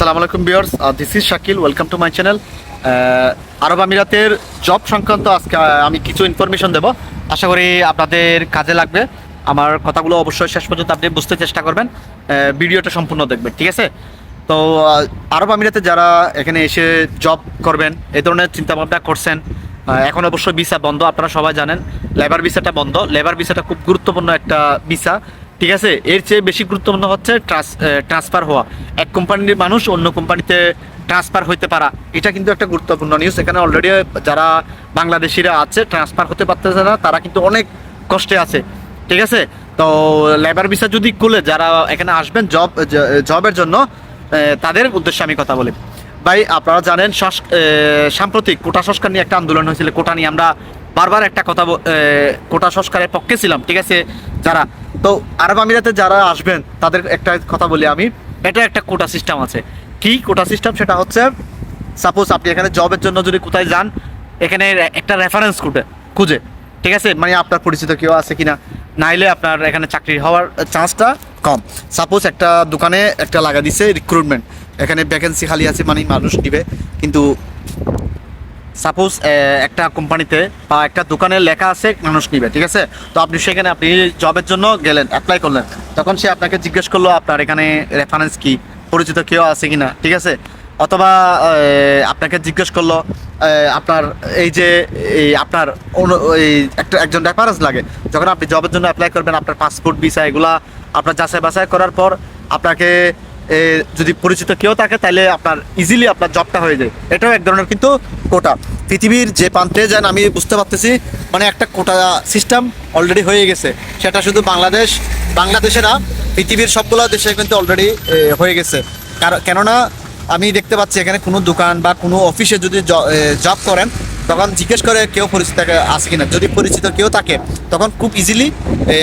আসসালামু আলাইকুম viewers this is Shakil welcome to my channel আরব আমিরাতের জব সংক্রান্ত আজকে আমি কিছু ইনফরমেশন দেব। আশা করি আপনাদের কাজে লাগবে। আমার কথাগুলো অবশ্যই শেষ পর্যন্ত আপনি বুঝতে চেষ্টা করবেন। ভিডিওটা সম্পূর্ণ দেখবেন, ঠিক আছে? তো আরব আমিরাতে যারা এখানে এসে জব করবেন, এই ধরনের চিন্তাভাবনা করছেন এখন অবশ্যই ভিসা বন্ধ, আপনারা সবাই জানেন লেবার ভিসাটা বন্ধ। লেবার ভিসাটা খুব গুরুত্বপূর্ণ একটা ভিসা ঠিক আছে? এর চেয়ে বেশি গুরুত্বপূর্ণ হচ্ছে ট্রান্সফার হওয়া। এক কোম্পানির মানুষ অন্য কোম্পানিতে ট্রান্সফার হইতে পারা। এটা কিন্তু একটা গুরুত্বপূর্ণ নিউজ এখানে অলরেডি যারা বাংলাদেশিরা আছে, ট্রান্সফার হতে পারতেছে না, তারা কিন্তু অনেক কষ্টে আছে। ঠিক আছে? তো লেবার ভিসা যদি খুলে, যারা এখানে আসবেন জব জবের জন্য তাদের উদ্দেশ্যে আমি কথা বলি। ভাই, আপনারা জানেন সাম্প্রতিক কোটা সংস্কার নিয়ে একটা আন্দোলন হয়েছিল। কোটা নিয়ে আমরা বারবার একটা কথা কোটা সংস্কারের পক্ষে ছিলাম। ঠিক আছে? যারা তো আরব আমিরাতে যারা আসবেন, তাদের একটা কথা বলি আমি। এটা একটা কোটা সিস্টেম আছে। কি কোটা সিস্টেম সেটা হচ্ছে সাপোজ আপনি এখানে জবের জন্য যদি কোথায় যান, এখানে একটা রেফারেন্স খুঁজে খুঁজে। ঠিক আছে? মানে আপনার পরিচিত কেউ আছে কিনা? নাইলে আপনার এখানে চাকরি হওয়ার চান্সটা কম। সাপোজ একটা দোকানে একটা লাগা দিছে রিক্রুটমেন্ট এখানে ভ্যাকেন্সি খালি আছে মানে মানুষ দিবে কিন্তু সাপোজ একটা কোম্পানিতে বা একটা দোকানে লেখা আছে মানুষ নিবে, ঠিক আছে? তো আপনি সেখানে আপনি জবের জন্য গেলেন অ্যাপ্লাই করলেন। তখন সে আপনাকে জিজ্ঞেস করল, আপনার এখানে রেফারেন্স কি? পরিচিত কেউ আছে কিনা? ঠিক আছে? অথবা আপনাকে জিজ্ঞেস করল আপনার এই যে, এই আপনার একটা, একজন রেফারেন্স লাগে। যখন আপনি জবের জন্য অ্যাপ্লাই করবেন, আপনার পাসপোর্ট ভিসা এগুলা আপনার যাচাই বাছাই করার পর আপনাকে যদি পরিচিত কেউ থাকে, তাহলে আপনার ইজিলি আপনার জবটা হয়ে যায়। এটাও এক ধরনের কিন্তু কোটা পৃথিবীর যে প্রান্তে যান, আমি বুঝতে পারতেছি মানে একটা কোটা সিস্টেম অলরেডি হয়ে গেছে। সেটা শুধু বাংলাদেশ বাংলাদেশে না পৃথিবীর সবগুলো দেশে কিন্তু অলরেডি হয়ে গেছে। কারণ কেননা, আমি দেখতে পাচ্ছি এখানে কোনো দোকান বা কোনো অফিসে যদি জব করেন, তখন জিজ্ঞেস করে কেউ পরিচিত আছে কিনা। যদি পরিচিত কেউ থাকে, তখন খুব ইজিলি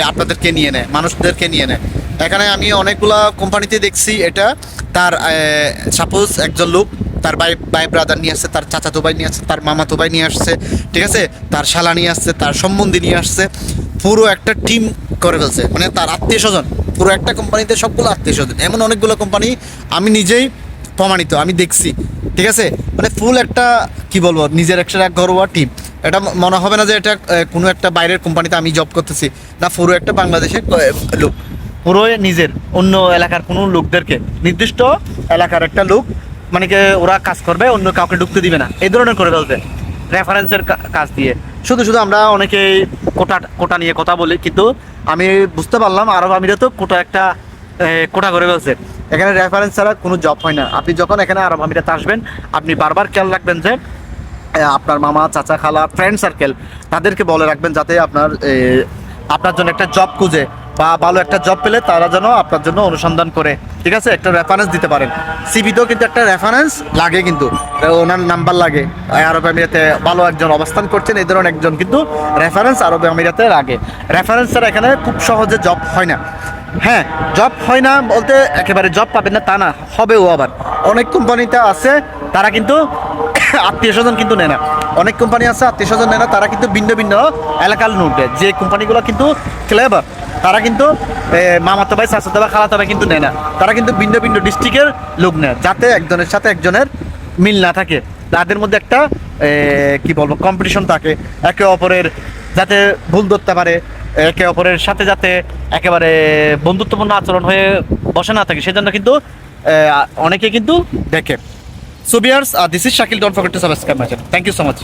আপনাদেরকে নিয়ে নেয়, মানুষদেরকে নিয়ে নেয়। এখানে আমি অনেকগুলা কোম্পানিতে দেখছি এটা। তার সাপোজ একজন লোক তার ভাই ভাই ব্রাদার নিয়ে আসছে, তার চাচাতো ভাই নিয়ে আসছে, তার মামাতো ভাই নিয়ে আসছে, ঠিক আছে? তার শালা নিয়ে আসছে, তার সম্বন্ধী নিয়ে আসছে, পুরো একটা টিম করে ফেলছে। মানে তার আত্মীয় স্বজন, পুরো একটা কোম্পানিতে সবগুলো আত্মীয় স্বজন। এমন অনেকগুলো কোম্পানি আমি নিজেই প্রমাণিত, আমি দেখছি, ঠিক আছে? মানে ফুল একটা, কি বলব, নিজের একটা এক ঘরোয়া টিম এটা মনে হবে না যে এটা কোনো একটা বাইরের কোম্পানিতে আমি জব করতেছি, না পুরো একটা বাংলাদেশের লোক। পুরো নিজের, অন্য এলাকার কোনো লোকদেরকে, নির্দিষ্ট এলাকার একটা লোক মানে কি ওরা কাজ করবে, অন্য কাউকে ঢুকতে দিবে না। এই ধরনের করে ফেলবে রেফারেন্সের কাজ দিয়ে। শুধু শুধু আমরা অনেকে কোটা কোটা নিয়ে কথা বলি, কিন্তু আমি বুঝতে পারলাম, আরব আমিরা তো কোটা একটা কোটা করে ফেলছে। এখানে রেফারেন্স ছাড়া কোনো জব হয় না। আপনি যখন এখানে আরব আমিরাতে আসবেন, আপনি বারবার খেয়াল রাখবেন যে আপনার মামা, চাচা, খালা ফ্রেন্ড সার্কেল তাদেরকে বলে রাখবেন যাতে আপনার আপনার জন্য একটা জব খুঁজে। বা ভালো একটা জব পেলে তারা যেন আপনার জন্য অনুসন্ধান করে। ঠিক আছে? একটা রেফারেন্স দিতে পারেন। সিবিতেও কিন্তু একটা রেফারেন্স লাগে কিন্তু। ওনার নাম্বার লাগে। আরব আমিরাতে ভালো একজন অবস্থান করছেন, এই ধরনের একজন কিন্তু রেফারেন্স আরব আমিরাতে লাগে। রেফারেন্স ছাড়া এখানে খুব সহজে জব হয় না। হ্যাঁ জব হয় না বলতে একেবারে জব পাবেন না তা না, হবেও আবার। অনেক কোম্পানিতে আছে, তারা কিন্তু আত্মীয় স্বজন কিন্তু নেয় না। অনেক কোম্পানি আছে, আত্মীয় স্বজন নেয় না, তারা কিন্তু ভিন্ন ভিন্ন এলাকার লোক দেয়। যে কোম্পানিগুলো কিন্তু ক্লেবার তারা কিন্তু মামাতো ভাই চাচাতো ভাই, খালাতো ভাই কিন্তু নেয় না। তারা কিন্তু ভিন্ন ভিন্ন ডিস্ট্রিক্টের লোক নেয়, যাতে একজনের সাথে একজনের মিল না থাকে। তাদের মধ্যে একটা কি বলব কম্পিটিশন থাকে। একে অপরের যাতে ভুল ধরতে পারে একে অপরের সাথে যাতে একেবারে বন্ধুত্বপূর্ণ আচরণ হয়ে বসে না থাকে, সেজন্য কিন্তু অনেকে কিন্তু দেখে। So R this is Shakil don't forget to subscribe my channel thank you so much